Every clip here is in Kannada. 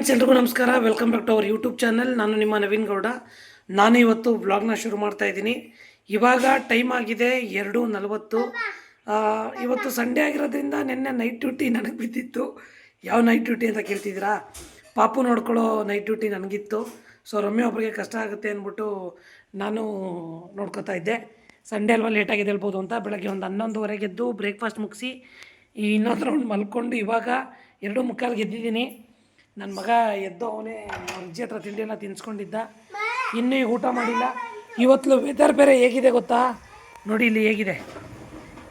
ಫ್ರೆಂಡ್ಸ್ ಎಲ್ರಿಗೂ ನಮಸ್ಕಾರ. Welcome back to our YouTube channel ನಾನು ನಿಮ್ಮ ನವೀನ್ ಗೌಡ. ನಾನು ಇವತ್ತು ವ್ಲಾಗ್ನ ಶುರು ಮಾಡ್ತಾ ಇದ್ದೀನಿ. ಇವಾಗ ಟೈಮ್ ಆಗಿದೆ ಎರಡು ನಲವತ್ತು. ಇವತ್ತು ಸಂಡೇ ಆಗಿರೋದ್ರಿಂದ ನಿನ್ನೆ ನೈಟ್ ಡ್ಯೂಟಿ ನನಗೆ ಬಿದ್ದಿತ್ತು. ಯಾವ ನೈಟ್ ಡ್ಯೂಟಿ ಅಂತ ಕೇಳ್ತಿದ್ದೀರಾ? ಪಾಪು ನೋಡ್ಕೊಳ್ಳೋ ನೈಟ್ ಡ್ಯೂಟಿ ನನಗಿತ್ತು. ಸೊ ರಮ್ಯ ಒಬ್ಬರಿಗೆ ಕಷ್ಟ ಆಗುತ್ತೆ ಅಂದ್ಬಿಟ್ಟು ನಾನು ನೋಡ್ಕೊತಾ ಇದ್ದೆ. ಸಂಡೇ ಅಲ್ವಾ ಲೇಟಾಗಿ ಹೇಳ್ಬೋದು ಅಂತ. ಬೆಳಗ್ಗೆ ಒಂದು ಹನ್ನೊಂದುವರೆಗೆದ್ದು ಬ್ರೇಕ್ಫಾಸ್ಟ್ ಮುಗಿಸಿ ಇನ್ನೊಂದು ರೌಂಡ್ ಮಲ್ಕೊಂಡು ಇವಾಗ ಎರಡು ಮುಕ್ಕಾಲ್ಗೆ ಎದ್ದಿದ್ದೀನಿ ನನ್ನ ಮಗ ಎದ್ದು ಅವನೇ ಅಜ್ಜಿ ಹತ್ರ ತಿಂಡಿಯೆಲ್ಲ ತಿನ್ಸ್ಕೊಂಡಿದ್ದ. ಇನ್ನೂ ಈಗ ಊಟ ಮಾಡಿಲ್ಲ. ಇವತ್ತು ವೆದರ್ ಬೇರೆ ಹೇಗಿದೆ ಗೊತ್ತಾ? ನೋಡಿ ಇಲ್ಲಿ ಹೇಗಿದೆ.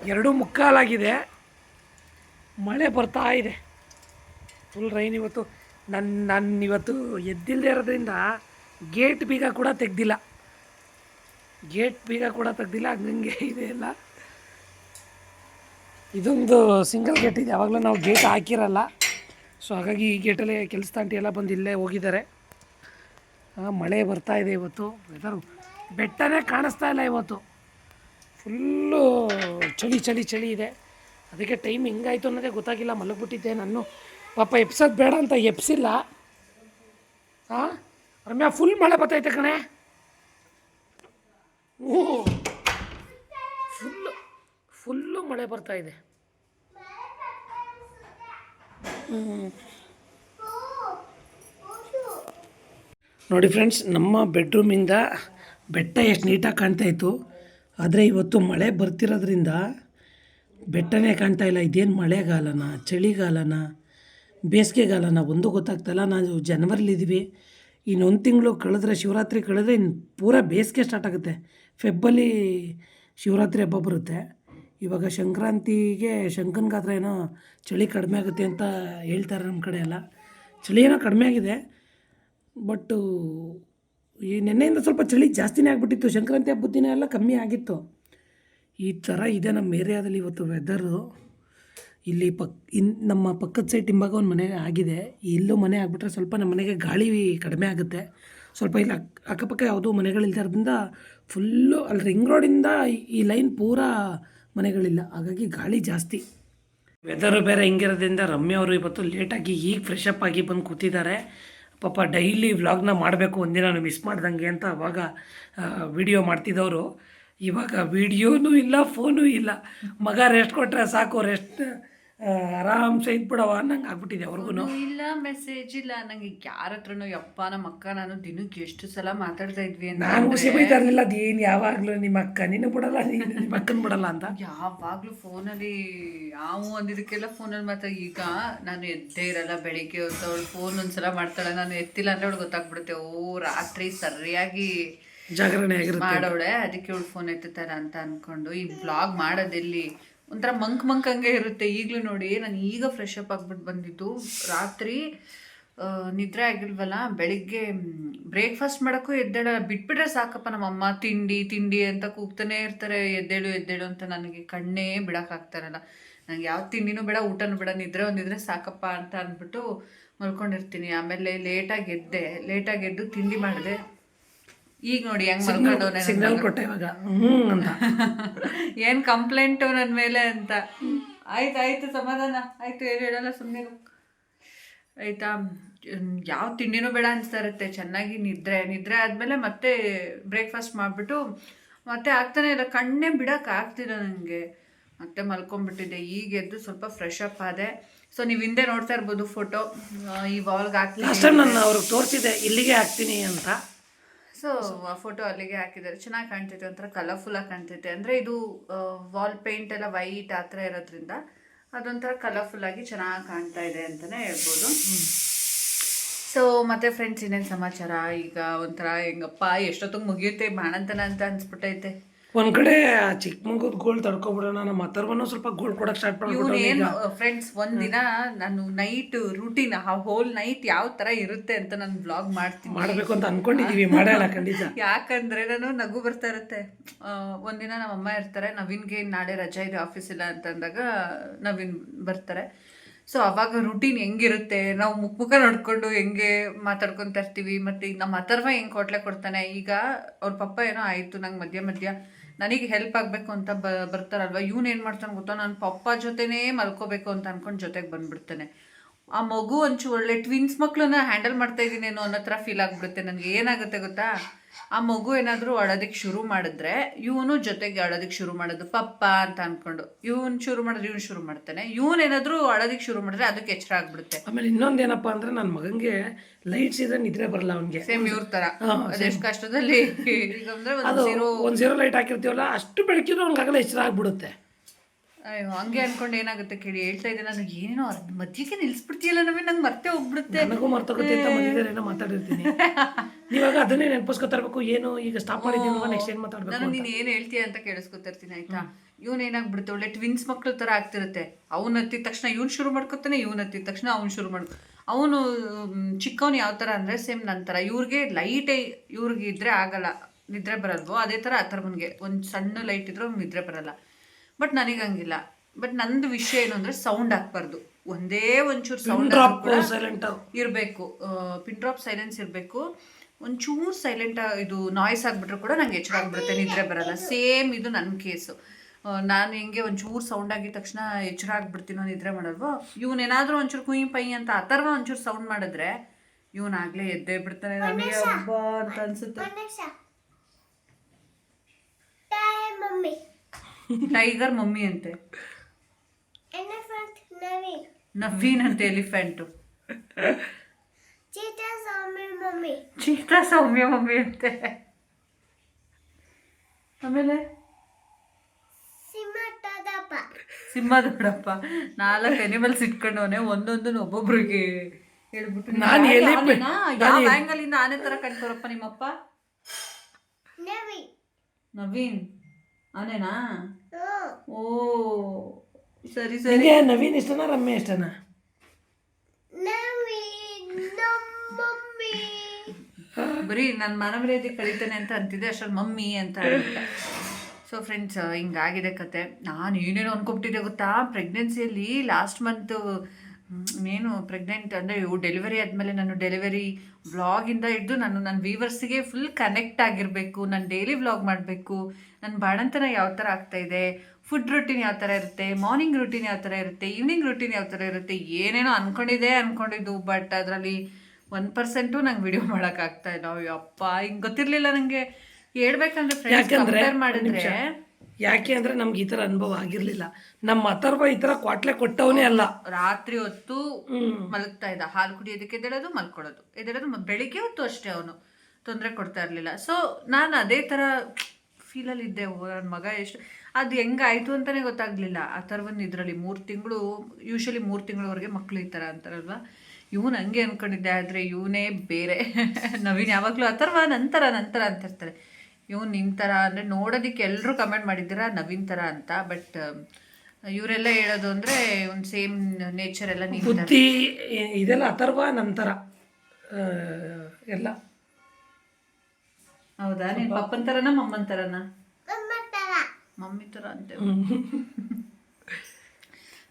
ಎರಡೂ ಮುಕ್ಕಾಲಾಗಿದೆ. ಮಳೆ ಬರ್ತಾ ಇದೆ. ಫುಲ್ ರೈನ್ ಇವತ್ತು. ನನ್ನ ನನ್ನ ಇವತ್ತು ಎದ್ದಿಲ್ಲದೆ ಇರೋದ್ರಿಂದ ಗೇಟ್ ಬೀಗ ಕೂಡ ತೆಗ್ದಿಲ್ಲ. ಗೇಟ್ ಬೀಗ ಕೂಡ ತೆಗ್ದಿಲ್ಲ. ಹಂಗಂಗೆ ಇದೆ ಎಲ್ಲ. ಇದೊಂದು ಸಿಂಗಲ್ ಗೇಟ್ ಇದೆ. ಯಾವಾಗಲೂ ನಾವು ಗೇಟ್ ಹಾಕಿರಲ್ಲ. ಸೊ ಹಾಗಾಗಿ ಈ ಗೇಟಲ್ಲೇ ಕೆಲಸ ತಾಂಟಿ ಎಲ್ಲ ಬಂದು ಇಲ್ಲೇ ಹೋಗಿದ್ದಾರೆ. ಮಳೆ ಬರ್ತಾ ಇದೆ ಇವತ್ತು. ವೆದರು ಬೆಟ್ಟನೇ ಕಾಣಿಸ್ತಾ ಇಲ್ಲ ಇವತ್ತು. ಫುಲ್ಲು ಚಳಿ ಚಳಿ ಚಳಿ ಇದೆ. ಅದಕ್ಕೆ ಟೈಮ್ ಹೆಂಗಾಯಿತು ಅನ್ನೋದೇ ಗೊತ್ತಾಗಿಲ್ಲ. ಮಲಗಿಬಿಟ್ಟಿದ್ದೆ ನಾನು. ಪಾಪ ಎಪ್ಸೋದು ಬೇಡ ಅಂತ ಎಪ್ಸಿಲ್ಲ. ಹಾಂ ರಮ್ಯಾ ಫುಲ್ ಮಳೆ ಬರ್ತೈತೆ ಕಣೆ. ಓ ಫುಲ್ಲು ಫುಲ್ಲು ಮಳೆ ಬರ್ತಾ ಇದೆ. ನೋಡಿ ಫ್ರೆಂಡ್ಸ್, ನಮ್ಮ ಬೆಡ್ರೂಮಿಂದ ಬೆಟ್ಟ ಎಷ್ಟು ನೀಟಾಗಿ ಕಾಣ್ತಾ ಇತ್ತು. ಆದರೆ ಇವತ್ತು ಮಳೆ ಬರ್ತಿರೋದ್ರಿಂದ ಬೆಟ್ಟನೇ ಕಾಣ್ತಾ ಇಲ್ಲ. ಇದೇನು ಮಳೆಗಾಲನ, ಚಳಿಗಾಲನ, ಬೇಸಿಗೆಗಾಲನ, ಒಂದು ಗೊತ್ತಾಗ್ತಲ್ಲ. ನಾವು ಜನವರಿಲಿದ್ದೀವಿ ಇನ್ನೊಂದು ತಿಂಗಳು ಕಳೆದ್ರೆ, ಶಿವರಾತ್ರಿ ಕಳೆದ್ರೆ ಇನ್ನು ಪೂರಾ ಬೇಸಿಗೆ ಸ್ಟಾರ್ಟ್ ಆಗುತ್ತೆ. ಫೆಬ್ರಲಿ ಶಿವರಾತ್ರಿ ಹಬ್ಬ ಬರುತ್ತೆ. ಇವಾಗ ಸಂಕ್ರಾಂತಿಗೆ ಶಂಕನ್ಗಾದ್ರೆ ಏನೋ ಚಳಿ ಕಡಿಮೆ ಆಗುತ್ತೆ ಅಂತ ಹೇಳ್ತಾರೆ ನಮ್ಮ ಕಡೆ ಎಲ್ಲ. ಚಳಿ ಏನೋ ಕಡಿಮೆ ಆಗಿದೆ. ಬಟ್ಟು ಈ ನಿನ್ನೆಯಿಂದ ಸ್ವಲ್ಪ ಚಳಿ ಜಾಸ್ತಿನೇ ಆಗಿಬಿಟ್ಟಿತ್ತು. ಸಂಕ್ರಾಂತಿ ಹಬ್ಬದ ದಿನ ಎಲ್ಲ ಕಮ್ಮಿ ಆಗಿತ್ತು. ಈ ಥರ ಇದೆ ನಮ್ಮ ಏರಿಯಾದಲ್ಲಿ ಇವತ್ತು ವೆದರು ಇಲ್ಲಿ ಪಕ್ ಇನ್ ನಮ್ಮ ಪಕ್ಕದ ಸೈಡ್ ಹಿಂಭಾಗ ಒಂದು ಮನೆ ಆಗಿದೆ. ಇಲ್ಲೂ ಮನೆ ಆಗಿಬಿಟ್ರೆ ಸ್ವಲ್ಪ ನಮ್ಮ ಮನೆಗೆ ಗಾಳಿ ಕಡಿಮೆ ಆಗುತ್ತೆ. ಸ್ವಲ್ಪ ಇಲ್ಲಿ ಅಕ್ ಅಕ್ಕಪಕ್ಕ ಯಾವುದೋ ಮನೆಗಳಿಲ್ದಿರೋದ್ರಿಂದ ಫುಲ್ಲು ಅಲ್ಲಿ ರಿಂಗ್ ರೋಡಿಂದ ಈ- ಈ ಲೈನ್ ಪೂರಾ ಮನೆಗಳಿಲ್ಲ. ಹಾಗಾಗಿ ಗಾಳಿ ಜಾಸ್ತಿ. ವೆದರು ಬೇರೆ ಹಿಂಗಿರೋದ್ರಿಂದ ರಮ್ಯ ಅವರು ಇವತ್ತು ಲೇಟಾಗಿ ಈಗ ಫ್ರೆಶ್ ಅಪ್ ಆಗಿ ಬಂದು ಕೂತಿದ್ದಾರೆ. ಪಾಪ ಡೈಲಿ ವ್ಲಾಗ್ನ ಮಾಡಬೇಕು ಒಂದಿನ ಮಿಸ್ ಮಾಡ್ದಂಗೆ ಅಂತ ಅವಾಗ ವಿಡಿಯೋ ಮಾಡ್ತಿದ್ದವರು. ಇವಾಗ ವಿಡಿಯೋನೂ ಇಲ್ಲ ಫೋನೂ ಇಲ್ಲ. ಮಗ ರೆಸ್ಟ್ ಕೊಟ್ಟರೆ ಸಾಕು ರೆಸ್ಟ್ ಆರಾಮ್ಸೆ ಇದ್ಬಿಡವ ಅನ್ನಂಗೆ ಆಗ್ಬಿಟ್ಟಿದೆ ಅವ್ರಿಗೂ ಇಲ್ಲ ಮೆಸೇಜ್ ಇಲ್ಲ. ನಂಗೆ ಯಾರ ಹತ್ರನೂ ಯಪ್ಪ ನಮ್ಮ ಅಕ್ಕ ನಾನು ದಿನಕ್ಕೆ ಎಷ್ಟು ಸಲ ಮಾತಾಡ್ತಾ ಇದ್ವಿ ಅಂತ ನಾನು ಬೈತಾ ಇರಲಿಲ್ಲ ಅದೇನು ಯಾವಾಗಲೂ ನಿಮ್ಮ ಅಕ್ಕ ನೀನು ಬಿಡಲ್ಲ ನೀನು ನಿಮ್ಮ ಅಕ್ಕನ ಬಿಡಲ್ಲ ಅಂತ. ಯಾವಾಗ್ಲೂ ಫೋನಲ್ಲಿ ಯಾವ ಅಂದಿದ್ದಕ್ಕೆಲ್ಲ ಫೋನಲ್ಲಿ ಮಾತ್ರ. ಈಗ ನಾನು ಎದ್ದೇ ಇರಲ್ಲ ಬೆಳಿಗ್ಗೆ ಹೊತ್ತು ಅವಳು ಫೋನ್ ಒಂದ್ಸಲ ಮಾಡ್ತಾಳೆ ನಾನು ಎತ್ತಿಲ್ಲ ಅಂದ್ರೆ ಅವಳು ಗೊತ್ತಾಗ್ಬಿಡುತ್ತೆ. ಓ ರಾತ್ರಿ ಸರಿಯಾಗಿ ಜಾಗರಣೆ ಮಾಡವಳೆ ಮಾಡೋಳೆ ಅದಕ್ಕೆ ಅವಳು ಫೋನ್ ಎತ್ತುತ್ತಾರ ಅಂತ ಅನ್ಕೊಂಡು ಈ ಬ್ಲಾಗ್ ಮಾಡೋದೆಲ್ಲಿ ಒಂಥರ ಮಂಕ್ ಮಂಕ್ ಹಂಗೆ ಇರುತ್ತೆ. ಈಗಲೂ ನೋಡಿ, ನಾನು ಈಗ ಫ್ರೆಶ್ ಅಪ್ ಆಗ್ಬಿಟ್ಟು ಬಂದಿದ್ದು. ರಾತ್ರಿ ನಿದ್ರೆ ಆಗಿಲ್ವಲ್ಲ, ಬೆಳಿಗ್ಗೆ ಬ್ರೇಕ್ಫಾಸ್ಟ್ ಮಾಡೋಕ್ಕೂ ಎದ್ದೇಳ, ಬಿಟ್ಬಿಟ್ರೆ ಸಾಕಪ್ಪ ನಮ್ಮಮ್ಮ. ತಿಂಡಿ ತಿಂಡಿ ಅಂತ ಕೂಗ್ತಾನೆ ಇರ್ತಾರೆ. ಎದ್ದೇಳು ಎದ್ದೇಳು ಅಂತ ನನಗೆ ಕಣ್ಣೇ ಬಿಡೋಕ್ಕಾಗ್ತಾರಲ್ಲ ನನಗೆ ಯಾವ ತಿಂಡಿನೂ ಬೇಡ, ಊಟನೂ ಬೇಡ, ನಿದ್ರೆ ಒಂದಿದ್ರೆ ಸಾಕಪ್ಪ ಅಂತ ಅಂದ್ಬಿಟ್ಟು ಮಲ್ಕೊಂಡಿರ್ತೀನಿ. ಆಮೇಲೆ ಲೇಟಾಗಿ ಎದ್ದೆ. ಲೇಟಾಗಿ ಎದ್ದು ತಿಂಡಿ ಮಾಡಿದೆ. ಈಗ ನೋಡಿ ಹೆಂಗ್ ಮಲ್ಕೊಂಡು ಸಿಗ್ನಲ್ ಕೊಟ್ಟೆ ಇವಾಗ. ಹ್ಞೂ ಅಂತ. ಏನ್ ಕಂಪ್ಲೇಂಟು ನನ್ನ ಮೇಲೆ ಅಂತ. ಆಯ್ತು ಆಯ್ತು ಸಮಾಧಾನ. ಆಯ್ತು ಏನು ಹೇಳಲ್ಲ ಸುಮ್ಮನೆ ಆಯ್ತಾ? ಯಾವ ತಿಂಡಿನೂ ಬೇಡ ಅನಿಸ್ತಾ ಇರುತ್ತೆ. ಚೆನ್ನಾಗಿ ನಿದ್ರೆ ನಿದ್ರೆ ಆದಮೇಲೆ ಮತ್ತೆ ಬ್ರೇಕ್ಫಾಸ್ಟ್ ಮಾಡಿಬಿಟ್ಟು ಮತ್ತೆ ಆಗ್ತಾನೆ ಇಲ್ಲ. ಕಣ್ಣೇ ಬಿಡಕ್ಕೆ ಆಗ್ತಿಲ್ಲ ನನಗೆ ಮತ್ತೆ ಮಲ್ಕೊಂಡ್ಬಿಟ್ಟಿದ್ದೆ. ಈಗ ಎದ್ದು ಸ್ವಲ್ಪ ಫ್ರೆಶ್ ಅಪ್ ಆದೆ. ಸೊ ನೀವು ಹಿಂದೆ ನೋಡ್ತಾ ಇರ್ಬೋದು ಫೋಟೋ ಈ ವಾಲ್ಗೆ ಹಾಕ್ತೀನಿ. ಲಾಸ್ಟ್ ಟೈಮ್ ನಾನು ಅವ್ರಿಗೆ ತೋರಿಸಿದೆ ಇಲ್ಲಿಗೆ ಹಾಕ್ತೀನಿ ಅಂತ. ಸೊ ಫೋಟೋ ಅಲ್ಲಿಗೆ ಹಾಕಿದ್ದಾರೆ. ಚೆನ್ನಾಗಿ ಕಾಣ್ತೈತೆ ಒಂಥರ ಕಲರ್ಫುಲ್ ಆಗಿ ಕಾಣ್ತೈತೆ ಅಂದರೆ ಇದು ವಾಲ್ ಪೇಂಟ್ ಎಲ್ಲ ವೈಟ್ ಆ ಥರ ಇರೋದ್ರಿಂದ ಅದೊಂಥರ ಕಲರ್ಫುಲ್ ಆಗಿ ಚೆನ್ನಾಗಿ ಕಾಣ್ತಾ ಇದೆ ಅಂತಲೇ ಹೇಳ್ಬೋದು. ಸೊ ಮತ್ತೆ ಫ್ರೆಂಡ್ಸ್ ಇನ್ನೇನು ಸಮಾಚಾರ? ಈಗ ಒಂಥರ ಹೆಂಗಪ್ಪ ಎಷ್ಟೊತ್ತಿಗೆ ಮುಗಿಯುತ್ತೆ, ಬಾಣಂತನ ಅಂತ ಅನ್ಸ್ಬಿಟ್ಟೈತೆ. ಒಂದ್ ಕಡೆ ಆ ಚಿಕ್ಕ ಮಗುದ್ ಗೋಳ್ ತಡ್ಕೊಬಿಡೋಣ ನಮ್ಮ ಅಥರ್ವನು ಸ್ವಲ್ಪ ಗೋಲ್ ಕೊಡಕ್ ಸ್ಟಾರ್ಟ್ ಮಾಡ್ಬಿಟ್ಟು ಫ್ರೆಂಡ್ಸ್ ಒಂದಿನ ನಾನು ನೈಟ್ ರೂಟೀನ್ ಆ ಹೋಲ್ ನೈಟ್ ಯಾವ ತರ ಇರುತ್ತೆ ಅಂತ ನಾನು ಬ್ಲಾಗ್ ಮಾಡ್ತೀನಿ. ಮಾಡ್ಬೇಕು ಅಂತ ಅನ್ಕೊಂಡಿದೀವಿ ಮಾಡೋಣ ಖಂಡಿತ. ಯಾಕಂದ್ರೆ ನಾನು ನಗು ಬರ್ತಾ ಇರುತ್ತೆ. ಒಂದಿನ ನಮ್ಮ ಅಮ್ಮ ಇರ್ತಾರೆ ನವೀನ್ಗೆ ನಾಳೆ ರಜಾ ಇದೆ ಆಫೀಸ್ ಇಲ್ಲ ಅಂತ ಅಂದಾಗ ನವೀನ್ ಬರ್ತಾರೆ. ಸೊ ಅವಾಗ ರುಟೀನ್ ಹೆಂಗಿರುತ್ತೆ ನಾವು ಮುಖ ಮುಖ ನೋಡ್ಕೊಂಡು ಹೆಂಗೆ ಮಾತಾಡ್ಕೊತಾ ಇರ್ತೀವಿ ಮತ್ತೆ ನಮ್ಮ ಅಥರ್ವ ಹೆಂಗೆ ಕೊಟ್ಲೆ ಕೊಡ್ತಾನೆ ಈಗ ಅವ್ರ ಪಪ್ಪ ಏನೋ ಆಯಿತು ನಂಗೆ ಮಧ್ಯ ಮಧ್ಯ ನನಗೆ ಹೆಲ್ಪ್ ಆಗಬೇಕು ಅಂತ ಬ, ಬರ್ತಾರಲ್ವ? ಇವ್ನು ಏನು ಮಾಡ್ತಾನೆ ಗೊತ್ತಾ? ನಾನು ಪಪ್ಪ ಜೊತೆನೇ ಮಲ್ಕೋಬೇಕು ಅಂತ ಅನ್ಕೊಂಡು ಜೊತೆಗೆ ಬಂದ್ಬಿಡ್ತಾನೆ. ಆ ಮಗು ಒಂಚೂರು ಒಳ್ಳೆ ಟ್ವಿನ್ಸ್ ಮಕ್ಳನ್ನ ಹ್ಯಾಂಡಲ್ ಮಾಡ್ತಾ ಇದ್ದೀನೇನೋ ಅನ್ನೋ ಥರ ಫೀಲ್ ಆಗ್ಬಿಡುತ್ತೆ. ನನಗೆ ಏನಾಗುತ್ತೆ ಗೊತ್ತಾ? ಆ ಮಗು ಏನಾದರೂ ಅಳೋದಕ್ಕೆ ಶುರು ಮಾಡಿದ್ರೆ ಇವನು ಜೊತೆಗೆ ಅಳೋದಕ್ಕೆ ಶುರು ಮಾಡೋದು. ಪಪ್ಪ ಅಂತ ಅನ್ಕೊಂಡು. ಇವನ್ ಶುರು ಮಾಡಿದ್ರೆ ಇವನು ಶುರು ಮಾಡ್ತಾನೆ. ಇವನ್ ಏನಾದರೂ ಅಳೋದಕ್ಕೆ ಶುರು ಮಾಡಿದ್ರೆ ಅದಕ್ಕೆ ಎಚ್ಚರ ಆಗ್ಬಿಡುತ್ತೆ. ಆಮೇಲೆ ಇನ್ನೊಂದೇನಪ್ಪ ಅಂದ್ರೆ ನನ್ನ ಮಗಂಗೆ ಲೈಟ್ಸ್ ಇದ್ರೆ ನಿದ್ರೆ ಬರಲ್ಲ ಅವನಿಗೆ. ಸೇಮ್ ಇವ್ರ ತರ. ಅದೆಷ್ಟು ಕಷ್ಟದಲ್ಲಿ ಒಂದು ಜೀರೋ ಲೈಟ್ ಹಾಕಿರ್ತೀವಲ್ಲ ಅಷ್ಟು ಬೆಳಕಿದ್ರು ಅವ್ನಿಗಾಗಲೇ ಎಚ್ಚರ ಆಗ್ಬಿಡುತ್ತೆ. ಅಯ್ಯೋ ಹಂಗೆ ಅನ್ಕೊಂಡು ಏನಾಗುತ್ತೆ ಕೇಳಿ ಹೇಳ್ತಾ ಇದ್ದೆ ನಾನು ಏನೇನೋ ಅರ್ಧ ಮಧ್ಯಕ್ಕೆ ನಿಲ್ಸ್ಬಿಡ್ತೀಯಲ್ಲ ನಮಗೆ ನಂಗೆ ಮತ್ತೆ ಹೋಗ್ಬಿಡುತ್ತೆ. ನನಗೂ ಮರ್ತೋಗುತ್ತೆ ಅಂತ ಮಧ್ಯದಲ್ಲಿ ಏನೋ ಮಾತಾಡಿರ್ತೀನಿ. ಇವಾಗ ಅದನ್ನೇ ನೆನಪಿಸ್ಕೊತಿರ್ಬೇಕು ಏನು ಈಗ ಸ್ಟಾಪ್ ಮಾಡಿದ್ದೀನಿ ನೆಕ್ಸ್ಟ್ ಏನು ಮಾತಾಡ್ಬೇಕು ನಾನು ನೀನು ಏನು ಹೇಳ್ತೀಯ ಅಂತ ಕೇಳಿಸ್ಕೊತಿರ್ತೀನಿ ಆಯ್ತಾ? ಇವನ್ ಏನಾಗ್ಬಿಡುತ್ತೆ ಒಳ್ಳೆ ಟ್ವಿನ್ಸ್ ಮಕ್ಳು ತರ ಆಗ್ತಿರುತ್ತೆ. ಅವ್ನು ಹತ್ತಿದ ತಕ್ಷಣ ಇವ್ನು ಶುರು ಮಾಡ್ಕೊತಾನೆ ಇವನು ಹತ್ತಿದ ತಕ್ಷಣ ಅವ್ನು ಶುರು ಮಾಡ್ಕೊ ಅವನು ಚಿಕ್ಕವನು ಯಾವ ಥರ ಅಂದರೆ ಸೇಮ್ ನನ್ನ ಥರ ಇವ್ರಿಗೆ ಲೈಟೇ ಇವ್ರಿಗೆ ಇದ್ರೆ ಆಗಲ್ಲ ನಿದ್ರೆ ಬರಲ್ವೋ ಅದೇ ಥರ ಆ ಥರ ಒಂದು ಸಣ್ಣ ಲೈಟ್ ಇದ್ರೂ ನಿದ್ರೆ ಬರಲ್ಲ. ಬಟ್ ನನಗೆ ಹಂಗಿಲ್ಲ ಬಟ್ ನಂದು ವಿಷಯ ಏನು ಅಂದ್ರೆ ಸೌಂಡ್ ಹಾಕ್ಬಾರ್ದು ಒಂದೇ ಒಂಚೂರು ಸೌಂಡ್ ಡ್ರಾಪ್ ಸೈಲೆಂಟ್ ಇರಬೇಕು. ಪಿನ್ ಡ್ರಾಪ್ ಸೈಲೆನ್ಸ್ ಇರಬೇಕು. ಒಂಚೂರು ಸೈಲೆಂಟ್ ಇದು ನಾಯ್ಸ್ ಆಗಿಬಿಟ್ರು ಕೂಡ ನಂಗೆ ಎಚ್ಚರ ಆಗ್ಬಿಡುತ್ತೆ ನಿದ್ರೆ ಬರಲ್ಲ. ಸೇಮ್ ಇದು ನನ್ನ ಕೇಸು ನಾನು ಹೆಂಗೆ ಒಂಚೂರು ಸೌಂಡ್ ಆಗಿದ ತಕ್ಷಣ ಎಚ್ಚರ ಆಗ್ಬಿಡ್ತೀನೋ ನಿದ್ರೆ ಮಾಡಲ್ವೋ? ಇವನೇನಾದರೂ ಒಂಚೂರು ಕುಯಿ ಪೈ ಅಂತ ಅಥರ್ವ ಒಂಚೂರು ಸೌಂಡ್ ಮಾಡಿದ್ರೆ ಇವನಾಗಲೇ ಎದ್ದೇ ಬಿಡ್ತಾನೆ. ನನಗೆ ಹಬ್ಬ ಅಂತ ಅನ್ಸುತ್ತೆ. ಟೈಗರ್ ಮಮ್ಮಿ ಅಂತೆ. ಎಲಿಫೆಂಟ್ ನವೀನ್ ಅಂತೆ elephant. Cheetah Swami mummy cheetah Soumya mummy ಅಂತೆ. ಆಮೇಲೆ? ಸಿಂಹ ದೊಡ್ಡಪ್ಪ ನಾಲ್ಕು ಎನಿಮಲ್ಸ್ ಇಟ್ಕೊಂಡವನೆ ಒಂದೊಂದನ್ನು ಒಬ್ಬೊಬ್ರಿಗೆ ಹೇಳ್ಬಿಟ್ಟು ನಾನು? ಇಂದ ಆನೆ ತರ ಕಾಣ್ತಾರಪ್ಪ ನಿಮ್ಮಪ್ಪ? ನವೀನ್ ನವೀನ್. ಆನೆನಾ? ಓ ಸರಿ ಸರಿ. ನವೀನ್ ಇಷ್ಟನಾ ರಮ್ಯ ಇಷ್ಟನಾ? ನವೀನ್ ನಮ್ಮ ಮಮ್ಮಿ ಬರೀ ನನ್ನ ಮನಮರ್ಯಾದೆ ಕಳೀತಾನೆ ಅಂತ ಅಂತಿದ್ದೆ ಅಷ್ಟ್ರಲ್ಲಿ ಮಮ್ಮಿ ಅಂತ ಹೇಳ್ಬಿಟ್ಟೆ ಸೊ ಫ್ರೆಂಡ್ಸ್ ಹಿಂಗಾಗಿದೆ ಕತೆ. ನಾನು ಏನೇನು ಅಂದ್ಕೊಬಿಟ್ಟಿದ್ದೆ ಗೊತ್ತಾ? ಪ್ರೆಗ್ನೆನ್ಸಿಯಲ್ಲಿ ಲಾಸ್ಟ್ ಮಂತ್ ಏನು ಪ್ರೆಗ್ನೆಂಟ್ ಅಂದರೆ ಇವು ಡೆಲಿವರಿ ಆದಮೇಲೆ ನಾನು ಡೆಲಿವರಿ ವ್ಲಾಗಿಂದ ಹಿಡ್ದು ನಾನು ನನ್ನ ವ್ಯೂವರ್ಸಿಗೆ ಫುಲ್ ಕನೆಕ್ಟ್ ಆಗಿರಬೇಕು ನಾನು ಡೈಲಿ ವ್ಲಾಗ್ ಮಾಡಬೇಕು. ನನ್ನ ಬಾಣಂತನ ಯಾವ ಥರ ಆಗ್ತಾ ಇದೆ? ಫುಡ್ ರೂಟೀನ್ ಯಾವ ಥರ ಇರುತ್ತೆ ಮಾರ್ನಿಂಗ್ ರೂಟೀನ್ ಯಾವ ಥರ ಇರುತ್ತೆ ಈವ್ನಿಂಗ್ ರೂಟೀನ್ ಯಾವ ಥರ ಇರುತ್ತೆ ಏನೇನೋ ಅಂದ್ಕೊಂಡಿದ್ದೆ ಅಂದ್ಕೊಂಡಿದ್ದು ಬಟ್ ಅದರಲ್ಲಿ ಒನ್ ಪರ್ಸೆಂಟು ನಂಗೆ ವಿಡಿಯೋ ಮಾಡೋಕ್ಕಾಗ್ತಾ ಇಲ್ಲ. ಅಪ್ಪ ಹಿಂಗೆ ಗೊತ್ತಿರಲಿಲ್ಲ ನನಗೆ ಹೇಳ್ಬೇಕಂದ್ರೆ ಫ್ರೆಂಡ್ಸ್ ಕಂಪೇರ್ ಮಾಡಿದ್ರೆ ಯಾಕೆ ಅಂದ್ರೆ ನಮ್ಗೆ ಈ ಥರ ಅನುಭವ ಆಗಿರಲಿಲ್ಲ. ನಮ್ಮ ಅಥರ್ವ ಈ ಥರ ಕ್ವಾಟ್ಲೆ ಕೊಟ್ಟವನೇ ಅಲ್ಲ. ರಾತ್ರಿ ಹೊತ್ತು ಮಲಗ್ತಾ ಇದ್ದ. ಹಾಲು ಕುಡಿಯೋದಕ್ಕೆ ಎದ್ದೇಳೋದು ಮಲ್ಕೊಳ್ಳೋದು. ಎದ್ದೇಳೋದು ಬೆಳಿಗ್ಗೆ ಹೊತ್ತು ಅಷ್ಟೇ ಅವನು ತೊಂದರೆ ಕೊಡ್ತಾ ಇರಲಿಲ್ಲ. ಸೊ ನಾನು ಅದೇ ಥರ ಫೀಲಲ್ಲಿ ಇದ್ದೆ ನನ್ನ ಮಗ ಎಷ್ಟು, ಅದು ಹೆಂಗಾಯ್ತು ಅಂತಲೇ ಗೊತ್ತಾಗಲಿಲ್ಲ. ಆ ಥರವನ್ನು ಇದರಲ್ಲಿ ಮೂರು ತಿಂಗಳು ಯೂಶಲಿ ಮೂರು ತಿಂಗಳವರೆಗೆ ಮಕ್ಕಳು ಈ ಥರ ಅಂತಾರಲ್ವ? ಇವನು ಹಂಗೆ ಅಂದ್ಕೊಂಡಿದ್ದೆ ಆದರೆ ಇವನೇ ಬೇರೆ. ನವೀನ್ ಯಾವಾಗಲೂ ಅಥರ್ವ ನಂತರ ನಂತರ ಅಂತಿರ್ತಾರೆ ಇವನು ನಿಮ್ಮ ಥರ ಅಂದರೆ ನೋಡೋದಕ್ಕೆ ಎಲ್ಲರೂ ಕಮೆಂಟ್ ಮಾಡಿದ್ದೀರಾ, ನವೀನ್ ಥರ ಅಂತ. ಬಟ್ ಇವರೆಲ್ಲ ಹೇಳೋದು ಅಂದರೆ ಒಂದು ಸೇಮ್ ನೇಚರ್ ಎಲ್ಲ ಬುದ್ಧಿ ಇದೆಲ್ಲ ಅಥರ್ವ ನಂತರ. ಎಲ್ಲ. ಹೌದಾ? ನೀನ್ ಪಪ್ಪನ ತರನ ಮಮ್ಮನ ತರನ? ಮಮ್ಮಿ ತರ. ಮಮ್ಮಿ ಥರ ಅಂತೆ.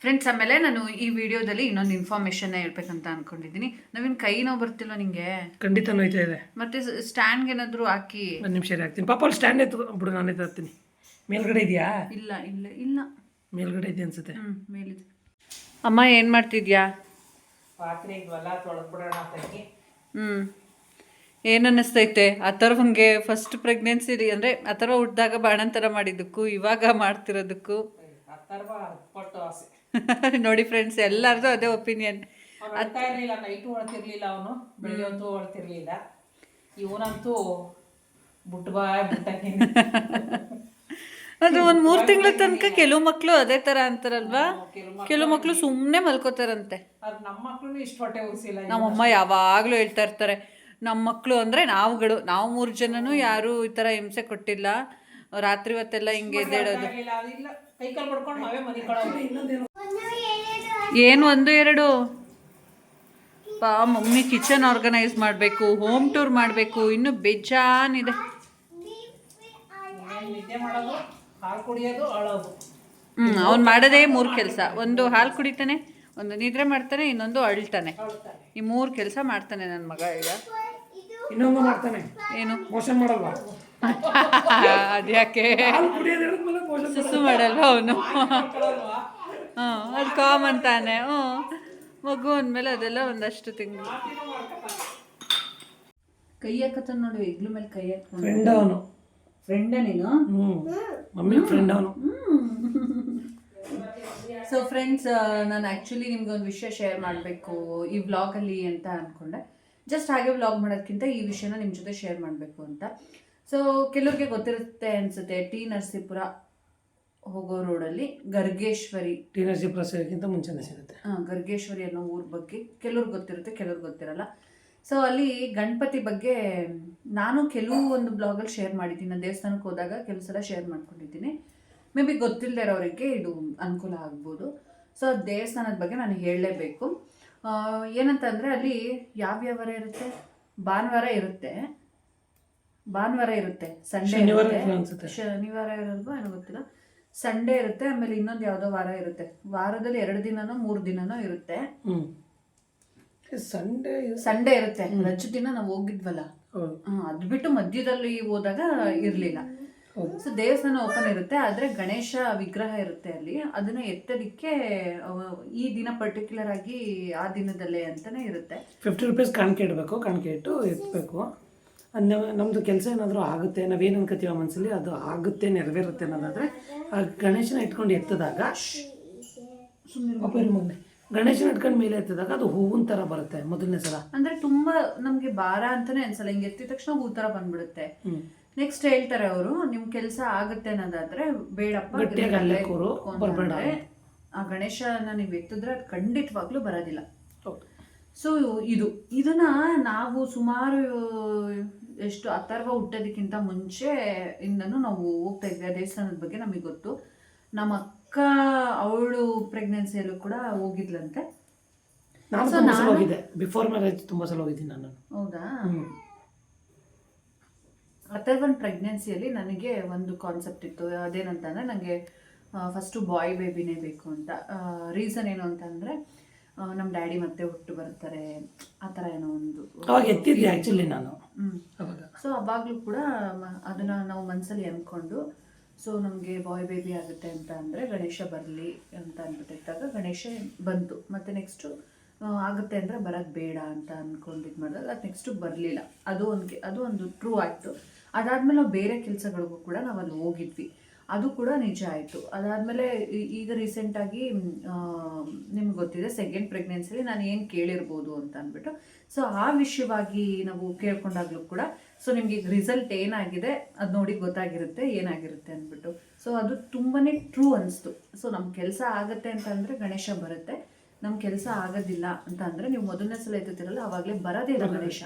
ಫ್ರೆಂಡ್ಸ್ ಆಮೇಲೆ ನಾನು ಈ ವಿಡಿಯೋದಲ್ಲಿ ಇನ್ನೊಂದು ಇನ್ಫಾರ್ಮೇಶನ್ ಹೇಳ್ಬೇಕಂತ ಅನ್ಕೊಂಡಿದ್ದೀನಿ. ನವೀನ್ ಕೈ ನೋವು ಬರ್ತಿಲ್ಲ ನಿಂಗೆ? ಖಂಡಿತ ನೋಯ್ತಾ ಇದೆ. ಮತ್ತೆ ಸ್ಟ್ಯಾಂಡ್ಗೆ ಏನಾದರೂ ಹಾಕಿ? ಒಂದು ನಿಮಿಷ ಹಾಕ್ತೀನಿ. ಪಾಪ ಅಲ್ಲಿ ಸ್ಟ್ಯಾಂಡ್ ಎತ್ತು ಬಿಡು ನಾನು ತರ್ತೀನಿ. ಮೇಲ್ಗಡೆ ಇದೆಯಾ? ಇಲ್ಲ ಇಲ್ಲ ಇಲ್ಲ. ಮೇಲ್ಗಡೆ ಇದೆ ಅನ್ಸುತ್ತೆ. ಹ್ಞೂ ಮೇಲಿದೆ. ಅಮ್ಮ ಏನು ಮಾಡ್ತಿದ್ಯಾ? ಪಾತ್ರೆ ಇದ್ವಲ್ಲ ತೊಳೆದ್ಬಿಡೋಣ ಹ್ಞೂ ಏನು ಥರ ಅಥರ್ವಂಗೆ ಫಸ್ಟ್ ಪ್ರೆಗ್ನೆನ್ಸಿ ಅಂದರೆ ಅಥರ್ವ ಹುಟ್ಟಿದಾಗ ಬಾಣಂತರ ಮಾಡಿದ್ದಕ್ಕೂ ಇವಾಗ ಮಾಡ್ತಿರೋದಕ್ಕೂ. ನೋಡಿ ಫ್ರೆಂಡ್ಸ್ ಎಲ್ಲರದು ಅದೇ ಒಪಿನಿಯನ್ ಇರಲಿಲ್ಲ ನೈಟು ಅಳ್ತಿರ್ಲಿಲ್ಲ ಅವನು ಬೆಳಿಗ್ಗೆ ಅಂತೂ ಹೊಳ್ತಿರ್ಲಿಲ್ಲ. ಇವನಂತೂ ಅದು ಒಂದು ಮೂರು ತಿಂಗಳ ತನಕ ಕೆಲವು ಮಕ್ಕಳು ಅದೇ ಥರ ಅಂತಾರಲ್ವಾ? ಕೆಲವು ಮಕ್ಕಳು ಸುಮ್ಮನೆ ಮಲ್ಕೋತಾರಂತೆ. ನಮ್ಮ ಮಕ್ಕಳು ಇಷ್ಟು ಹೊಟ್ಟೆ ಉರಿಸಿಲ್ಲ ನಮ್ಮಮ್ಮ ಯಾವಾಗಲೂ ಹೇಳ್ತಾ ಇರ್ತಾರೆ ನಮ್ಮ ಮಕ್ಕಳು ಅಂದರೆ ನಾವುಗಳು. ನಾವು ಮೂರು ಜನನೂ ಯಾರೂ ಈ ಥರ ಹಿಂಸೆ ಕೊಟ್ಟಿಲ್ಲ. ರಾತ್ರಿ ಹೊತ್ತೆಲ್ಲ ಹಿಂಗೆ ಎದ್ದೇಳೋದು. ಏನು ಒಂದು ಎರಡು? ಪಾ ಮಮ್ಮಿ ಕಿಚನ್ ಆರ್ಗನೈಸ್ ಮಾಡಬೇಕು ಹೋಮ್ ಟೂರ್ ಮಾಡಬೇಕು. ಇನ್ನೂ ಬೇಜಾನಿದೆ. ಹ್ಞೂ ಅವ್ನು ಮಾಡೋದೇ ಮೂರು ಕೆಲಸ. ಒಂದು ಹಾಲು ಕುಡಿತಾನೆ ಒಂದು ನಿದ್ರೆ ಮಾಡ್ತಾನೆ ಇನ್ನೊಂದು ಅಳ್ತಾನೆ. ಈ ಮೂರು ಕೆಲಸ ಮಾಡ್ತಾನೆ ನನ್ನ ಮಗ ಈಗ. ಇನ್ನೊಂದು ಮಾಡ್ತಾನೆ. ಏನು? ಮೋಷನ್ ಮಾಡಲ್ವಾ? ಅದ್ಯಾಕೆ ಸುಸು ಮಾಡಲ್ವ ಅವನು? ಹ್ಞೂ ಅದು ಕಾಮನ್ ತಾನೆ. ಹ್ಞೂ ಮಗು ಅಂದಮೇಲೆ ಅದೆಲ್ಲ ಒಂದಷ್ಟು ತಿಂಗಳು. ಕೈ ಹಾಕತ್ತ ನೋಡಿ ಇಗ್ಲು ಮೇಲೆ ಕೈ ಹಾಕೊಂಡು ಫ್ರೆಂಡ್ ಅವನು. ಫ್ರೆಂಡ ನೀನು ಮಮ್ಮಿ ಫ್ರೆಂಡ್ ಅವನು. ಸೊ ಫ್ರೆಂಡ್ಸ್ ನಾನು ಆ್ಯಕ್ಚುಲಿ ನಿಮ್ಗೆ ಒಂದು ವಿಷಯ ಶೇರ್ ಮಾಡಬೇಕು ಈ ವ್ಲಾಗಲ್ಲಿ ಅಂತ ಅಂದ್ಕೊಂಡೆ ಜಸ್ಟ್ ಹಾಗೆ ವ್ಲಾಗ್ ಮಾಡೋದಕ್ಕಿಂತ ಈ ವಿಷಯನ ನಿಮ್ಮ ಜೊತೆ ಶೇರ್ ಮಾಡಬೇಕು ಅಂತ. ಸೊ ಕೆಲವ್ರಿಗೆ ಗೊತ್ತಿರುತ್ತೆ ಅನಿಸುತ್ತೆ ಟಿ ನರಸೀಪುರ ಹೋಗೋ ರೋಡಲ್ಲಿ ಗರ್ಗೇಶ್ವರಿ. ಟಿ ನರಸೀಪುರ ಮುಂಚೆನೇ ಸಿಗುತ್ತೆ. ಹಾಂ ಗರ್ಗೇಶ್ವರಿ ಅನ್ನೋ ಊರ ಬಗ್ಗೆ ಕೆಲವ್ರಿಗೆ ಗೊತ್ತಿರುತ್ತೆ ಕೆಲವ್ರಿಗೆ ಗೊತ್ತಿರಲ್ಲ. ಸೊ ಅಲ್ಲಿ ಗಣಪತಿ ಬಗ್ಗೆ ನಾನು ಕೆಲವು ಒಂದು ಬ್ಲಾಗಲ್ಲಿ ಶೇರ್ ಮಾಡಿದ್ದೀನಿ. ನಾನು ದೇವಸ್ಥಾನಕ್ಕೆ ಹೋದಾಗ ಕೆಲವು ಸಲ ಶೇರ್ ಮಾಡ್ಕೊಂಡಿದ್ದೀನಿ. ಮೇ ಬಿ ಗೊತ್ತಿಲ್ಲದೆ ಇರೋರಿಗೆ ಇದು ಅನುಕೂಲ ಆಗ್ಬೋದು. ಸೊ ದೇವಸ್ಥಾನದ ಬಗ್ಗೆ ನಾನು ಹೇಳಲೇಬೇಕು. ಏನಂತಂದರೆ ಅಲ್ಲಿ ಯಾವ್ಯಾವ ವಾರ ಇರುತ್ತೆ? ಭಾನುವಾರ ಇರುತ್ತೆ. ಭಾನುವಾರ ಇರುತ್ತೆ. ಸಂಡೇ ಶನಿವಾರ ಇರುತ್ತೆ. ಶನಿವಾರ ಇರೋದು ಏನೋ ಗೊತ್ತಿಲ್ಲ. ಸಂಡೇ ಇರುತ್ತೆ ಆಮೇಲೆ ಇನ್ನೊಂದು ಯಾವುದೋ ವಾರ ಇರುತ್ತೆ. ವಾರದಲ್ಲಿ ಎರಡು ದಿನನೋ ಮೂರು ದಿನನೋ ಇರುತ್ತೆ. ಸಂಡೇ ಸಂಡೇ ಇರುತ್ತೆ. ರಜ ದಿನ ನಾವು ಹೋಗಿದ್ವಲ್ಲ. ಅದ್ ಬಿಟ್ಟು ಮಧ್ಯದಲ್ಲಿ ಹೋದಾಗ ಇರ್ಲಿಲ್ಲ. ಸೊ ದೇವಸ್ಥಾನ ಓಪನ್ ಇರುತ್ತೆ ಆದ್ರೆ ಗಣೇಶ ವಿಗ್ರಹ ಇರುತ್ತೆ ಅಲ್ಲಿ. ಅದನ್ನ ಎತ್ತಲಿಕ್ಕೆ ಈ ದಿನ ಪರ್ಟಿಕ್ಯುಲರ್ ಆಗಿ ಆ ದಿನದಲ್ಲೇ ಅಂತಾನೆ ಇರುತ್ತೆ. ಫಿಫ್ಟಿ ರುಪೀಸ್ ಕಾಣಿಕೆ ಇಡಬೇಕು ಕಾಣಿಕೆ ಇಟ್ಟು ಎತ್ತಬೇಕು ನಮ್ಮದು ಕೆಲಸ ಏನಾದರೂ ಆಗುತ್ತೆ ನಾವೇನು ಅನ್ಕೋತೀವಿ ಮನಸ್ಸಲ್ಲಿ ಅದು ಆಗುತ್ತೆ ನೆರವೇರುತ್ತೆ ಅನ್ನೋದಾದರೆ ಆ ಗಣೇಶನ ಇಟ್ಕೊಂಡು ಎತ್ತದಾಗ ಸುಮ್ಮನೆ ಗಣೇಶನ ಇಟ್ಕೊಂಡು ಮೇಲೆ ಎತ್ತಿದಾಗ ಅದು ಹೂವಿನ ಥರ ಬರುತ್ತೆ ಮೊದಲನೇ ಸಲ. ಅಂದ್ರೆ ತುಂಬಾ ನಮ್ಗೆ ಭಾರ ಅಂತಾನೆ ಅನ್ಸಲ್ಲ ಹಿಂಗೆ ಎತ್ತಿದ ತಕ್ಷಣ ಹೂ ತರ ಬಂದ್ಬಿಡುತ್ತೆ. ನೆಕ್ಸ್ಟ್ ಹೇಳ್ತಾರೆ ಅವರು ನಿಮ್ ಕೆಲಸ ಆಗುತ್ತೆ ಅನ್ನೋದಾದ್ರೆ ಬೇಡಪ್ಪ ಗಟ್ಟಿಯಾಗಿ ಅಲ್ಲೇ ಕೂರು, ಕೂತ್ಕೊಂಡು ಬರ್ಬೇಡ ಆ ಗಣೇಶನ ನೀವು ಎತ್ತಿದ್ರೆ ಅದು ಖಂಡಿತವಾಗ್ಲೂ ಬರೋದಿಲ್ಲ. ಸೊ ಇದು ಇದನ್ನ ನಾವು ಸುಮಾರು ಎಷ್ಟು ಅಥರ್ವ ಹುಟ್ಟೋದಕ್ಕಿಂತ ಮುಂಚೆ ಇಂದನೂ ನಾವು ಹೋಗ್ತಾ ಇದ್ವಿ. ಆ ದೇವಸ್ಥಾನದ ಬಗ್ಗೆ ನಮಗೆ ಗೊತ್ತು. ನಮ್ಮ ಅಕ್ಕ ಅವಳು ಪ್ರೆಗ್ನೆನ್ಸಿಯಲ್ಲೂ ಕೂಡ ಹೋಗಿದ್ಲಂತೆ. ನಾನು So, ತುಂಬ ಸಲ ನಾನು- ಹೋಗಿದ್ದೆ. ಬಿಫೋರ್ ಮ್ಯಾರೇಜ್ ತುಂಬಾ ಸಲ ಹೋಗಿದ್ದೀನಿ ನಾನು ಹೌದಾ? ಹ್ಞೂ ಅಥರ್ವನ್ ಪ್ರೆಗ್ನೆನ್ಸಿಯಲ್ಲಿ ನನಗೆ ಒಂದು ಕಾನ್ಸೆಪ್ಟ್ ಇತ್ತು. ಅದೇನಂತಂದರೆ ನನಗೆ ಫಸ್ಟು ಬಾಯ್ ಬೇಬಿನೇ ಬೇಕು ಅಂತ. ರೀಸನ್ ಏನು ಅಂತಂದರೆ ನಮ್ಮ ಡ್ಯಾಡಿ ಮತ್ತೆ ಹುಟ್ಟು ಬರ್ತಾರೆ. ಆ ಥರ ಏನೋ ಒಂದು ಆ್ಯಕ್ಚುಲಿ ನಾನು. ಸೊ ಅವಾಗಲೂ ಕೂಡ ಅದನ್ನು ಅದನ್ನ ನಾವು ಮನಸ್ಸಲ್ಲಿ ಅಂದ್ಕೊಂಡು ಸೊ ನಮಗೆ ಬಾಯ್ ಬೇಬಿ ಆಗುತ್ತೆ ಅಂತ ಅಂದರೆ ಗಣೇಶ ಬರಲಿ ಅಂತ ಅಂದ್ಬಿಟ್ಟಿದ್ದಾಗ ಗಣೇಶ ಬಂತು. ಮತ್ತು ನೆಕ್ಸ್ಟು ಆಗುತ್ತೆ ಅಂದರೆ ಬರೋದು ಬೇಡ ಅಂತ ಅಂದ್ಕೊಂಡು ಇದು ಮಾಡಿದಾಗ ಅದು ನೆಕ್ಸ್ಟು ಬರಲಿಲ್ಲ. ಅದು ಒಂದು ಅದು ಒಂದು ಟ್ರೂ ಆಯಿತು. ಅದಾದಮೇಲೆ ನಾವು ಬೇರೆ ಕೆಲಸಗಳಿಗೂ ಕೂಡ ನಾವು ಅಲ್ಲಿ ಹೋಗಿದ್ವಿ. ಅದು ಕೂಡ ನಿಜ ಆಯಿತು. ಅದಾದಮೇಲೆ ಈಗ ರೀಸೆಂಟಾಗಿ ನಿಮ್ಗೆ ಗೊತ್ತಿದೆ ಸೆಕೆಂಡ್ ಪ್ರೆಗ್ನೆನ್ಸಿಲಿ ನಾನು ಏನು ಕೇಳಿರ್ಬೋದು ಅಂತ ಅಂದ್ಬಿಟ್ಟು. ಸೊ ಆ ವಿಷಯವಾಗಿ ನಾವು ಕೇಳ್ಕೊಂಡಾಗ್ಲೂ ಕೂಡ ಸೊ ನಿಮಗೆ ಈಗ ರಿಸಲ್ಟ್ ಏನಾಗಿದೆ, ಅದು ನೋಡಿ ಗೊತ್ತಾಗಿರುತ್ತೆ, ಏನಾಗಿರುತ್ತೆ ಅಂದ್ಬಿಟ್ಟು. ಸೊ ಅದು ತುಂಬಾ ಟ್ರೂ ಅನಿಸ್ತು. ಸೊ ನಮ್ಮ ಕೆಲಸ ಆಗುತ್ತೆ ಅಂತಂದರೆ ಗಣೇಶ ಬರುತ್ತೆ. ನಮ್ಮ ಕೆಲಸ ಆಗೋದಿಲ್ಲ ಅಂತ ಅಂದರೆ ನೀವು ಮೊದಲನೇ ಸಲ ಎತ್ತುತ್ತಿರಲ್ಲ, ಅವಾಗಲೇ ಬರೋದೇ ಇಲ್ಲ ಗಣೇಶ.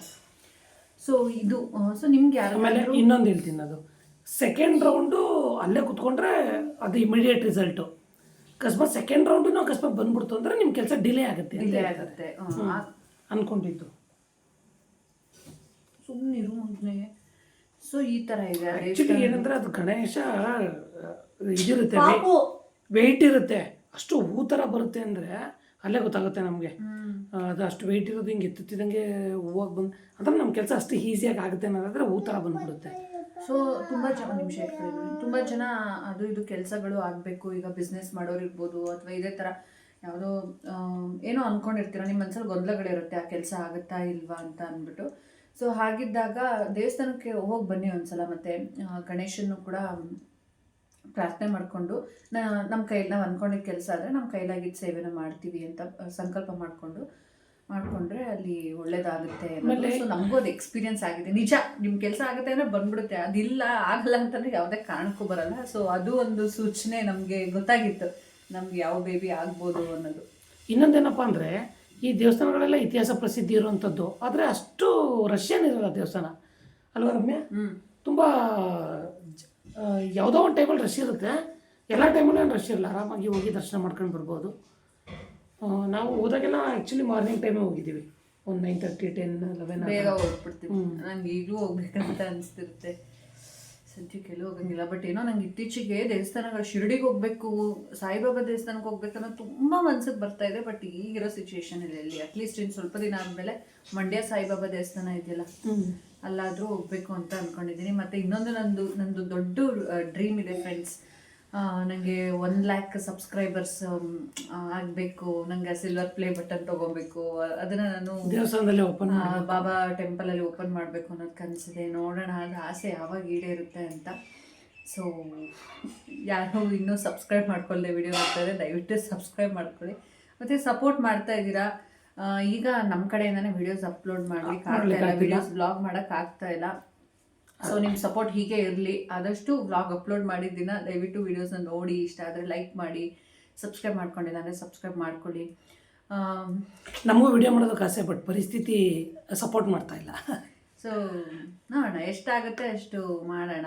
ಸೊ ಇದು ಸೊ ನಿಮ್ಗೆ ಆಮೇಲೆ ಯಾರು ಇನ್ನೊಂದು ಹೇಳ್ತೀನಿ ಅದು. ಸೆಕೆಂಡ್ ರೌಂಡು ಅಲ್ಲೇ ಕುತ್ಕೊಂಡ್ರೆ ಅದು ಇಮಿಡಿಯೇಟ್ ರಿಸಲ್ಟು ಅಕಸ್ಮಾತ್ ಸೆಕೆಂಡ್ ರೌಂಡು ಅಕಸ್ಮಾತ್ ಬಂದ್ಬಿಡ್ತು ಅಂದ್ರೆ ನಿಮ್ಮ ಕೆಲಸ ಡಿಲೇ ಆಗುತ್ತೆ ಅಂತ ಡಿಲೇ. ಆಗುತ್ತೆ. ಅನ್ಕೊಂಡಿದ್ದು. ಸುಮ್ಮನಿರು ಮೊದಲೇ ಸೊ ಈ ಥರ ಇದೆ. ಆ್ಯಕ್ಚುಲಿ ಏನಂದ್ರೆ ಅದು ಗಣೇಶ ಇದಿರುತ್ತೆ. ವೆಯ್ಟ್ ಇರುತ್ತೆ. ಅಷ್ಟು ಹೂ ಥರ ಬರುತ್ತೆ ಅಂದರೆ ಅಲ್ಲೇ ಗೊತ್ತಾಗುತ್ತೆ ನಮಗೆ. ಅದು ಅಷ್ಟು ವೆಯ್ಟ್ ಇರೋದು ಹಿಂಗೆ ಎತ್ತುತ್ತಿದ್ದಂಗೆ ಹೂವಾಗಿ ಬಂದು ಅಂದ್ರೆ ನಮ್ಮ ಕೆಲಸ ಅಷ್ಟು ಈಸಿಯಾಗಿ ಆಗುತ್ತೆ ಅನ್ನೋದಾದ್ರೆ ಹೂ ಥರ ಬಂದ್ಬಿಡುತ್ತೆ. ಸೊ ತುಂಬ ಜನ ನಿಮಿಷ ತುಂಬ ಜನ ಅದು ಇದು ಕೆಲಸಗಳು ಆಗಬೇಕು ಈಗ ಬಿಸ್ನೆಸ್ ಮಾಡೋರು ಇರ್ಬೋದು ಅಥವಾ ಇದೇ ಥರ ಯಾವುದೋ ಏನೋ ಅಂದ್ಕೊಂಡಿರ್ತೀರ ನಿಮ್ಮ ಮನಸ್ಸಲ್ಲಿ ಗೊಂದಲಗಳಿರುತ್ತೆ ಆ ಕೆಲಸ ಆಗುತ್ತಾ ಇಲ್ವಾ ಅಂತ ಅಂದ್ಬಿಟ್ಟು. ಸೊ ಹಾಗಿದ್ದಾಗ ದೇವಸ್ಥಾನಕ್ಕೆ ಹೋಗಿ ಬನ್ನಿ ಒಂದ್ಸಲ ಮತ್ತೆ ಗಣೇಶನ್ನು ಕೂಡ ಪ್ರಾರ್ಥನೆ ಮಾಡಿಕೊಂಡು ನಮ್ಮ ಕೈಲಿ ನಾವು ಅಂದ್ಕೊಂಡಿದ್ದ ಕೆಲಸ ಆದರೆ ನಮ್ಮ ಕೈಲಾಗಿದ್ದ ಸೇವೆನ ಮಾಡ್ತೀವಿ ಅಂತ ಸಂಕಲ್ಪ ಮಾಡಿಕೊಂಡು ಮಾಡಿಕೊಂಡ್ರೆ ಅಲ್ಲಿ ಒಳ್ಳೇದಾಗುತ್ತೆ ಸೊ ನಮಗೂ ಅದು ಎಕ್ಸ್ಪೀರಿಯನ್ಸ್ ಆಗಿದೆ. ನಿಜ ನಿಮ್ಮ ಕೆಲಸ ಆಗುತ್ತೆ ಅಂದರೆ ಬಂದ್ಬಿಡುತ್ತೆ. ಅದಿಲ್ಲ ಆಗಲ್ಲ ಅಂತಂದ್ರೆ ಯಾವುದೇ ಕಾರಣಕ್ಕೂ ಬರಲ್ಲ. ಸೊ ಅದು ಒಂದು ಸೂಚನೆ ನಮಗೆ ಗೊತ್ತಾಗಿತ್ತು. ನಮ್ಗೆ ಯಾವ ಬೇಬಿ ಆಗ್ಬೋದು ಅನ್ನೋದು. ಇನ್ನೊಂದೇನಪ್ಪ ಅಂದರೆ ಈ ದೇವಸ್ಥಾನಗಳೆಲ್ಲ ಇತಿಹಾಸ ಪ್ರಸಿದ್ಧಿ ಇರುವಂಥದ್ದು. ಆದರೆ ಅಷ್ಟು ರಷ್ಯನ್ ಇರಲ್ಲ ದೇವಸ್ಥಾನ. ಅಲ್ವಾ ರಮ್ಯ? ತುಂಬ ಯಾವುದೋ ಒಂದು ಟೈಮಲ್ಲಿ ರಶ್ ಇರುತ್ತೆ. ಎಲ್ಲ ಟೈಮಲ್ಲೂ ಏನು ರಶ್ ಇರಲ್ಲ ಆರಾಮಾಗಿ ಹೋಗಿ ದರ್ಶನ ಮಾಡ್ಕೊಂಡು ಬರ್ಬೋದು. ನಾವು ಹೋದಾಗೆಲ್ಲ ಆ್ಯಕ್ಚುಲಿ ಮಾರ್ನಿಂಗ್ ಟೈಮೇ ಹೋಗಿದ್ದೀವಿ. ಒಂದು ನೈನ್ ತರ್ಟಿ ಟೆನ್ ಲೆವೆನ್ ಬೇಗ ಹೋಗ್ಬಿಡ್ತೀವಿ. ನಂಗೆ ಈಗಲೂ ಹೋಗ್ಬೇಕಂತ ಅನಿಸ್ತಿರುತ್ತೆ. ಸದ್ಯಕ್ಕೆಲ್ಲೂ ಹೋಗಂಗಿಲ್ಲ. ಬಟ್ ಏನೋ ನಂಗೆ ಇತ್ತೀಚೆಗೆ ದೇವಸ್ಥಾನಗಳು ಶಿರಡಿಗೆ ಹೋಗ್ಬೇಕು ಸಾಯಿಬಾಬಾ ದೇವಸ್ಥಾನಕ್ಕೆ ಹೋಗ್ಬೇಕು ಅನ್ನೋ ತುಂಬ ಮನ್ಸಿಗೆ ಬರ್ತಾ ಇದೆ. ಬಟ್ ಈಗಿರೋ ಸಿಚುವೇಶನ್ ಇದೆ ಎಲ್ಲಿ ಅಟ್ಲೀಸ್ಟ್ ಇನ್ನು ಸ್ವಲ್ಪ ದಿನ ಆದಮೇಲೆ ಮಂಡ್ಯ ಸಾಯಿಬಾಬಾ ದೇವಸ್ಥಾನ ಇದೆಯಲ್ಲ. ಅಲ್ಲಾದರೂ ಹೋಗಬೇಕು ಅಂತ ಅನ್ಕೊಂಡಿದ್ದೀನಿ. ಮತ್ತೆ ಇನ್ನೊಂದು ನಂದು ನಂದು ದೊಡ್ಡ ಡ್ರೀಮ್ ಇದೆ ಫ್ರೆಂಡ್ಸ್ ನನಗೆ ಒನ್ ಲ್ಯಾಕ್ ಸಬ್ಸ್ಕ್ರೈಬರ್ಸ್ ಆಗಬೇಕು. ನನಗೆ ಸಿಲ್ವರ್ ಪ್ಲೇ ಬಟನ್ ತಗೋಬೇಕು. ಅದನ್ನು ನಾನು ದೇವಸ್ಥಾನದಲ್ಲಿ ಓಪನ್ ಬಾಬಾ ಟೆಂಪಲಲ್ಲಿ ಓಪನ್ ಮಾಡಬೇಕು ಅನ್ನೋದು ಕನಸಿದೆ. ನೋಡೋಣ ಅದು ಆಸೆ ಯಾವಾಗ ಈಡೇರುತ್ತೆ ಅಂತ. ಸೊ ಯಾರು ಇನ್ನೂ ಸಬ್ಸ್ಕ್ರೈಬ್ ಮಾಡ್ಕೊಳ್ಳದೆ ವಿಡಿಯೋ ನೋಡ್ತಾರೆ ದಯವಿಟ್ಟು ಸಬ್ಸ್ಕ್ರೈಬ್ ಮಾಡ್ಕೊಳ್ಳಿ. ಮತ್ತು ಸಪೋರ್ಟ್ ಮಾಡ್ತಾ ಇದ್ದೀರಾ? ಈಗ ನಮ್ಮ ಕಡೆಯಿಂದನೇ ವಿಡಿಯೋಸ್ ಅಪ್ಲೋಡ್ ಮಾಡ್ಲಿಕ್ಕೆ ಆಗ್ತಾ ಇಲ್ಲ ವಿಡಿಯೋಸ್ ಬ್ಲಾಗ್ ಮಾಡೋಕೆ ಆಗ್ತಾ ಇಲ್ಲ. ಸೊ ನಿಮ್ಮ ಸಪೋರ್ಟ್ ಹೀಗೆ ಇರಲಿ. ಆದಷ್ಟು ಬ್ಲಾಗ್ ಅಪ್ಲೋಡ್ ಮಾಡಿದ ದಿನ ದಯವಿಟ್ಟು ವಿಡಿಯೋಸ್ನ ನೋಡಿ ಇಷ್ಟ ಆದರೆ ಲೈಕ್ ಮಾಡಿ ಸಬ್ಸ್ಕ್ರೈಬ್ ಮಾಡ್ಕೊಂಡಿಲ್ಲ ಅಂದರೆ ಸಬ್ಸ್ಕ್ರೈಬ್ ಮಾಡ್ಕೊಳ್ಳಿ. ನಮಗೂ ವಿಡಿಯೋ ಮಾಡೋದಕ್ಕೆ ಆಸೆ ಬಟ್ ಪರಿಸ್ಥಿತಿ ಸಪೋರ್ಟ್ ಮಾಡ್ತಾ ಇಲ್ಲ. ಸೊ ನೋಡೋಣ ಎಷ್ಟಾಗುತ್ತೆ ಅಷ್ಟು ಮಾಡೋಣ.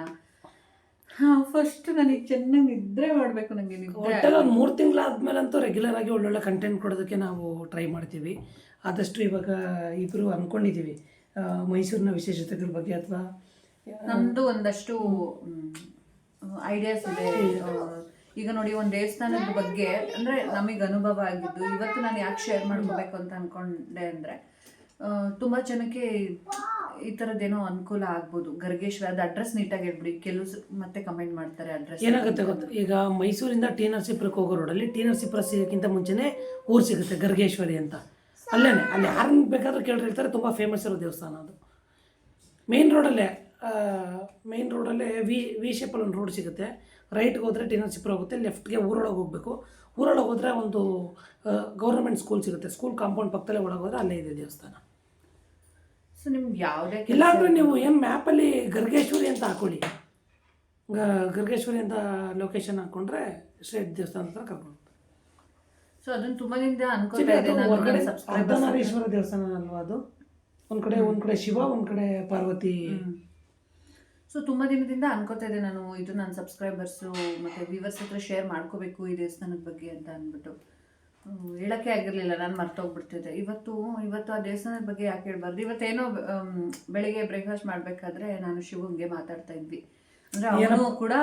ಹಾಂ ಫಸ್ಟ್ ನನಗೆ ಚೆನ್ನಾಗಿ ನಿದ್ರೆ ಮಾಡಬೇಕು ನನಗೆ ಒಟ್ಟಲ್ಲಿ ಒಂದು ಮೂರು ತಿಂಗಳಾದ್ಮೇಲಂತೂ ರೆಗ್ಯುಲರ್ ಆಗಿ ಒಳ್ಳೊಳ್ಳೆ ಕಂಟೆಂಟ್ ಕೊಡೋದಕ್ಕೆ ನಾವು ಟ್ರೈ ಮಾಡ್ತೀವಿ. ಆದಷ್ಟು ಇವಾಗ ಇಬ್ಬರು ಅಂದ್ಕೊಂಡಿದ್ದೀವಿ ಮೈಸೂರಿನ ವಿಶೇಷತೆಗಳ ಬಗ್ಗೆ ಅಥವಾ ನಮ್ಮದು ಒಂದಷ್ಟು ಐಡಿಯಾಸ್ ಇದೆ. ಈಗ ನೋಡಿ ಒಂದು ದೇವಸ್ಥಾನದ ಬಗ್ಗೆ ಅಂದರೆ ನಮಗೆ ಅನುಭವ ಆಗಿದ್ದು ಇವತ್ತು ನಾನು ಯಾಕೆ ಶೇರ್ ಮಾಡ್ಕೋಬೇಕು ಅಂತ ಅಂದ್ಕೊಂಡೆ ಅಂದರೆ ತುಂಬ ಜನಕ್ಕೆ ಈ ತರದೇನೋ ಅನುಕೂಲ ಆಗ್ಬೋದು. ಗರ್ಗೇಶ್ವರ, ಅದು ಅಡ್ರೆಸ್ ನೀಟಾಗಿ ಹೇಳ್ಬಿಡಿ. ಕೆಲವು ಮತ್ತೆ ಕಮೆಂಟ್ ಮಾಡ್ತಾರೆ ಅಡ್ರೆಸ್ ಏನಾಗುತ್ತೆ ಗೊತ್ತು? ಈಗ ಮೈಸೂರಿಂದ ಟಿ ನರಸೀಪುರಕ್ಕೆ ಹೋಗೋ ರೋಡಲ್ಲಿ ಟಿ ನರಸೀಪುರ ಸಿಗೋಕ್ಕಿಂತ ಮುಂಚೆನೇ ಊರು ಸಿಗುತ್ತೆ, ಗರ್ಗೇಶ್ವರಿ ಅಂತ. ಅಲ್ಲೇ ಅಲ್ಲಿ ಯಾರನ್ನ ಬೇಕಾದ್ರೂ ಹೇಳ್ತಾರೆ, ತುಂಬ ಫೇಮಸ್ ಇರೋ ದೇವಸ್ಥಾನ ಅದು. ಮೇನ್ ರೋಡಲ್ಲೇ ಮೇನ್ ರೋಡಲ್ಲೇ ವಿ ವಿ ಶೇಪಲ್ಲಿ ಒಂದು ರೋಡ್ ಸಿಗುತ್ತೆ. ರೈಟ್ಗೆ ಹೋದರೆ ಟಿ ನರಸೀಪುರ ಹೋಗುತ್ತೆ ಲೆಫ್ಟ್ಗೆ ಊರೊಳಗೆ ಹೋಗಬೇಕು. ಊರೊಳಗೆ ಹೋದರೆ ಒಂದು ಗೌರ್ಮೆಂಟ್ ಸ್ಕೂಲ್ ಸಿಗುತ್ತೆ. ಸ್ಕೂಲ್ ಕಾಂಪೌಂಡ್ ಪಕ್ಕದಲ್ಲೇ ಒಳಗೆ ಹೋದರೆ ಅಲ್ಲೇ ಇದೆ ದೇವಸ್ಥಾನ. ಸೊ ನಿಮ್ಗೆ ಯಾವುದೇ ಇಲ್ಲಾಂದ್ರೆ ನೀವು ಏನು ಮ್ಯಾಪಲ್ಲಿ ಗರ್ಗೇಶ್ವರಿ ಅಂತ ಹಾಕೊಳ್ಳಿ. ಗ- ಗರ್ಗೇಶ್ವರಿ ಅಂತ ಲೊಕೇಶನ್ ಹಾಕ್ಕೊಂಡ್ರೆ ಸ್ಟ್ರೇಟ್ ದೇವಸ್ಥಾನ ಹತ್ರ ಕರ್ಕೊಂಡು. ಸೊ ಅದನ್ನು ತುಂಬಾ ಇದೆ ನಾನು ಹೊರ್ಗಡೆ ಅರ್ಧನಾರೀಶ್ವರ ದೇವಸ್ಥಾನ ಅಲ್ವಾ ಅದು? ಒಂದು ಕಡೆ ಒಂದು ಕಡೆ ಶಿವ ಒಂದು ಕಡೆ ಪಾರ್ವತಿ. ಸೊ ತುಂಬ ದಿನದಿಂದ ಅನ್ಕೋತಾ ಇದ್ದೆ ನಾನು ಇದು ನನ್ನ ಸಬ್ಸ್ಕ್ರೈಬರ್ಸು ಮತ್ತು ವ್ಯೂವರ್ಸ್ ಹತ್ರ ಶೇರ್ ಮಾಡ್ಕೋಬೇಕು ಈ ದೇವಸ್ಥಾನದ ಬಗ್ಗೆ ಅಂತ ಅಂದ್ಬಿಟ್ಟು. ಹೇಳಕ್ಕೆ ಆಗಿರಲಿಲ್ಲ ನಾನು ಮರ್ತೋಗ್ಬಿಡ್ತಿದ್ದೆ. ಇವತ್ತು ಇವತ್ತು ಆ ದೇವಸ್ಥಾನದ ಬಗ್ಗೆ ಯಾಕೆ ಹೇಳ್ಬಾರ್ದು? ಇವತ್ತೇನೋ ಬೆಳಿಗ್ಗೆ ಬ್ರೇಕ್ಫಾಸ್ಟ್ ಮಾಡಬೇಕಾದ್ರೆ ನಾನು ಶಿವಂಗೆ ಮಾತಾಡ್ತಾ ಇದ್ವಿ. ಅಂದ್ರೆ ಅವನು ಕೂಡ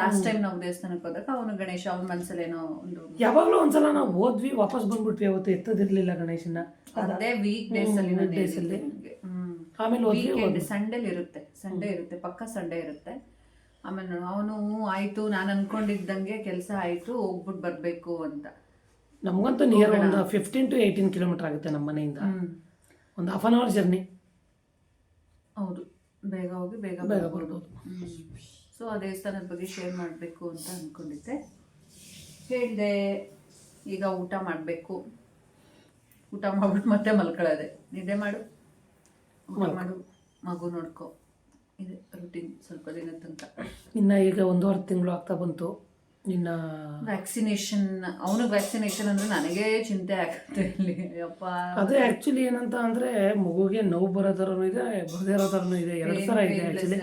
ಲಾಸ್ಟ್ ಟೈಮ್ ನಾವು ದೇವಸ್ಥಾನಕ್ಕೆ ಹೋದಾಗ ಅವನು ಗಣೇಶ ಅವನ ಏನೋ ಒಂದು ಯಾವಾಗಲೂ ಒಂದ್ಸಲ ನಾವು ಹೋದ್ವಿ ವಾಪಸ್ ಬಂದ್ಬಿಟ್ವಿ ಅವತ್ತು ಎತ್ತದಿರ್ಲಿಲ್ಲ ಗಣೇಶನ ಅದೇ ವೀಕ್ ಡೇಸ್ ಅಲ್ಲಿ. ಆಮೇಲೆ ವೀಕೆಂಡ್ ಸಂಡೇಲಿ ಇರುತ್ತೆ ಸಂಡೇ ಇರುತ್ತೆ ಪಕ್ಕ ಸಂಡೇ ಇರುತ್ತೆ. ಆಮೇಲೆ ಅವನು ಆಯ್ತು ನಾನು ಅನ್ಕೊಂಡಿದ್ದಂಗೆ ಕೆಲಸ ಆಯ್ತು ಹೋಗ್ಬಿಟ್ಟು ಬರಬೇಕು ಅಂತ. ನಮಗಂತೂ ನಿಯರ್ ಒಂದು ಫಿಫ್ಟೀನ್ ಟು ಏಯ್ಟೀನ್ ಕಿಲೋಮೀಟರ್ ಆಗುತ್ತೆ ನಮ್ಮ ಮನೆಯಿಂದ. ಒಂದು ಹಾಫ್ ಆನ್ ಅವರ್ ಜರ್ನಿ ಹೌದು. ಬೇಗ ಹೋಗಿ ಬೇಗ ಬೇಗ ಬರ್ಬೋದು. ಬರ್ಬೋದು. ಸೊ ಆ ದೇವಸ್ಥಾನದ ಬಗ್ಗೆ ಶೇರ್ ಮಾಡಬೇಕು ಅಂತ ಅಂದ್ಕೊಂಡಿದ್ದೆ ಹೇಳಿದೆ ಈಗ ಊಟ ಮಾಡಬೇಕು. ಊಟ ಮಾಡ್ಬಿಟ್ಟು ಮತ್ತೆ ಮಲ್ಕೊಳ್ಳೋದೆ. ನಿದ್ದೆ ಮಾಡು. ಊಟ ಮಾಡು. ಮಗು ನೋಡ್ಕೊ. ಇದೆ ರುಟೀನ್ ಸ್ವಲ್ಪ ದಿನ ತನಕ. ಇನ್ನು ಈಗ ಒಂದೂವರೆ ತಿಂಗಳು ಆಗ್ತಾ ಬಂತು. ಇನ್ನು ವ್ಯಾಕ್ಸಿನೇಷನ್ ಅವನು ವ್ಯಾಕ್ಸಿನೇಷನ್ ಅಂದ್ರೆ ನನಗೆ ಚಿಂತೆ ಆಗುತ್ತೆ ಇಲ್ಲಿ. ಅಪ್ಪ ಅದೇ ಆ್ಯಕ್ಚುಲಿ ಏನಂತ ಅಂದರೆ ಮಗುಗೆ ನೋವು ಬರೋ ಥರನೂ ಇದೆ. ಬರದೇ ಇರೋ ಥರನೂ ಇದೆ ಎರಡು ಥರ ಇದೆ ಆ್ಯಕ್ಚುಲಿ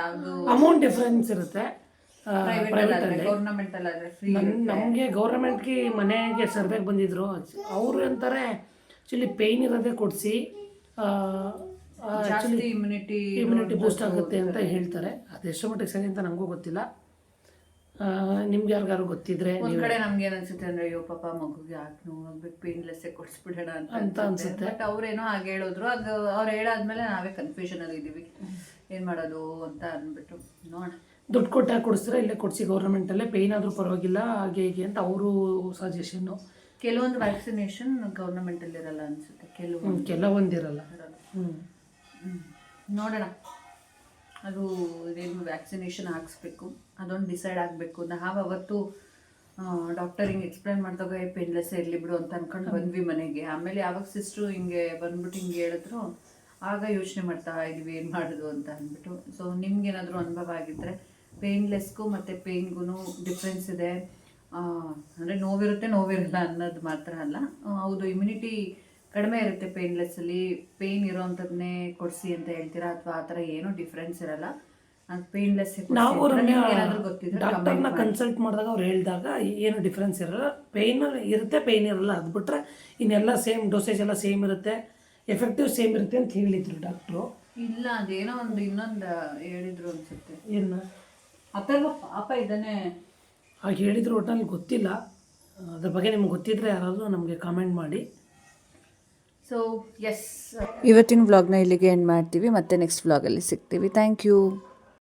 ಯಾವುದು. ಅಮೌಂಟ್ ಡಿಫ್ರೆನ್ಸ್ ಇರುತ್ತೆ. ಗೌರ್ನಮೆಂಟ್ ನಮಗೆ ಗೌರ್ಮೆಂಟ್ಗೆ ಮನೆಗೆ ಸರ್ವೆಗೆ ಬಂದಿದ್ರು. ಅವರು ಅಂತಾರೆ ಆ್ಯಕ್ಚುಲಿ ಪೇಯ್ನ್ ಇರೋದೇ ಕೊಡಿಸಿ ಇಮ್ಯುನಿಟಿ ಇಮ್ಯುನಿಟಿ ಬೂಸ್ಟ್ ಆಗುತ್ತೆ ಅಂತ ಹೇಳ್ತಾರೆ. ಅದೆಷ್ಟು ಮಟ್ಟಿಗೆ ಸರಿ ಅಂತ ನಮಗೂ ಗೊತ್ತಿಲ್ಲ. ನಿಮ್ಗೆ ಯಾರಿಗಾರು ಗೊತ್ತಿದ್ರೆ ಒಂದ್ ಕಡೆ ನಮ್ಗೆ ಏನ್ ಅನ್ಸುತ್ತೆ ಅಂದ್ರೆ ಅಯ್ಯೋ ಪಾಪ ಮಗುಗೆ ಯಾಕೆ ಪೇನ್ ಪೇನ್ಲೆಸ್ ಕೊಡ್ಸ್ಬಿಡೋಣ ಅಂತ ಅನ್ಸುತ್ತೆ. ಬಟ್ ಅವ್ರೇನೋ ಹಾಗೆ ಹೇಳಿದ್ರು. ಅದು ಅವ್ರು ಹೇಳಾದ್ಮೇಲೆ ನಾವೇ ಕನ್ಫ್ಯೂಷನ್ ಅಲ್ಲಿ ಇದೀವಿ. ಏನ್ ಮಾಡೋದು ಅಂತ ಅಂದ್ಬಿಟ್ಟು. ನೋಡ ದುಡ್ಡು ಕೊಟ್ಟಾಗ ಕೊಡಿಸಿದ್ರೆ ಇಲ್ಲೇ ಕೊಡಿಸಿ ಗೌರ್ಮೆಂಟಲ್ಲೇ ಪೇಯ್ನ್ ಆದ್ರೂ ಪರವಾಗಿಲ್ಲ ಹಾಗೆ ಹೀಗೆ ಅಂತ ಅವರು ಸಜೆಷನ್ನು ಕೆಲವೊಂದು ವ್ಯಾಕ್ಸಿನೇಷನ್ ಗೌರ್ಮೆಂಟ್ ಅಲ್ಲಿ ಇರಲ್ಲ ಅನ್ಸುತ್ತೆ ಕೆಲವೊಂದು. ಕೆಲವೊಂದಿರಲ್ಲ. ಹ್ಞೂ ಹ್ಮ್. ನೋಡೋಣ. ಅದು ಇದೇನು ವ್ಯಾಕ್ಸಿನೇಷನ್ ಹಾಕಿಸ್ಬೇಕು ಅದೊಂದು ಡಿಸೈಡ್ ಆಗಬೇಕು ನಾವು ಅವತ್ತು ಡಾಕ್ಟರ್ ಹಿಂಗೆ ಎಕ್ಸ್ಪ್ಲೈನ್ ಮಾಡಿದಾಗ ಪೇನ್ಲೆಸ್ ಇರಲಿ ಬಿಡು ಅಂತ ಅಂದ್ಕೊಂಡು ಬಂದ್ವಿ ಮನೆಗೆ. ಆಮೇಲೆ ಯಾವಾಗ ಸಿಸ್ಟ್ರು ಹಿಂಗೆ ಬಂದ್ಬಿಟ್ಟು ಹಿಂಗೆ ಹೇಳಿದ್ರು ಆಗ ಯೋಚನೆ ಮಾಡ್ತಾ ಇದ್ವಿ ಏನು ಮಾಡೋದು ಅಂತ ಅಂದ್ಬಿಟ್ಟು. ಸೊ ನಿಮ್ಗೇನಾದರೂ ಅನುಭವ ಆಗಿದ್ದರೆ ಪೇನ್ಲೆಸ್ಗೂ ಮತ್ತು ಪೇನ್ಗೂ ಡಿಫ್ರೆನ್ಸ್ ಇದೆ. ಅಂದರೆ ನೋವಿರುತ್ತೆ ನೋವಿರಲ್ಲ ಅನ್ನೋದು ಮಾತ್ರ ಅಲ್ಲ. ಹೌದು ಇಮ್ಯುನಿಟಿ ಕಡಿಮೆ ಇರುತ್ತೆ ಪೇನ್ಲೆಸ್ ಅಲ್ಲಿ. ಪೇನ್ ಇರೋವಂಥದ್ನೇ ಕೊಡಿಸಿ ಅಂತ ಹೇಳ್ತೀರಾ? ಅಥವಾ ಆ ಥರ ಏನೂ ಡಿಫ್ರೆನ್ಸ್ ಇರಲ್ಲ. ಪೇನ್ಲೆಸ್ ನಾವು ಡಾಕ್ಟರ್ನ ಕನ್ಸಲ್ಟ್ ಮಾಡಿದಾಗ ಅವ್ರು ಹೇಳಿದಾಗ ಏನು ಡಿಫ್ರೆನ್ಸ್ ಇರಲ್ಲ. ಪೇನ್ ಇರುತ್ತೆ ಪೇಯ್ನ್ ಇರಲ್ಲ. ಅದು ಬಿಟ್ಟರೆ ಇನ್ನೆಲ್ಲ ಸೇಮ್ ಡೋಸೇಜ್ ಎಲ್ಲ ಸೇಮ್ ಇರುತ್ತೆ. ಎಫೆಕ್ಟಿವ್ ಸೇಮ್ ಇರುತ್ತೆ ಅಂತ ಹೇಳಿದ್ರು ಡಾಕ್ಟ್ರು ಇಲ್ಲ ಅದೇನೋ ಒಂದು ಇನ್ನೊಂದು ಹೇಳಿದ್ರು ಅನ್ಸುತ್ತೆ. ಏನು? ಅಥರ್ವ ಪಾಪ ಇದನ್ನೇ ಹಾಗೆ ಹೇಳಿದ್ರು ಒಟ್ಟಲ್ಲಿ ಗೊತ್ತಿಲ್ಲ. ಅದ್ರ ಬಗ್ಗೆ ನಿಮ್ಗೆ ಗೊತ್ತಿದ್ರೆ ಯಾರಾದರೂ ನಮಗೆ ಕಾಮೆಂಟ್ ಮಾಡಿ. ಸೊ ಎಸ್ ಇವತ್ತಿನ ವ್ಲಾಗ್ನ ಇಲ್ಲಿಗೆ ಎಂಡ್ ಮಾಡ್ತೀವಿ. ಮತ್ತೆ ನೆಕ್ಸ್ಟ್ ವ್ಲಾಗಲ್ಲಿ ಸಿಗ್ತೀವಿ. Thank you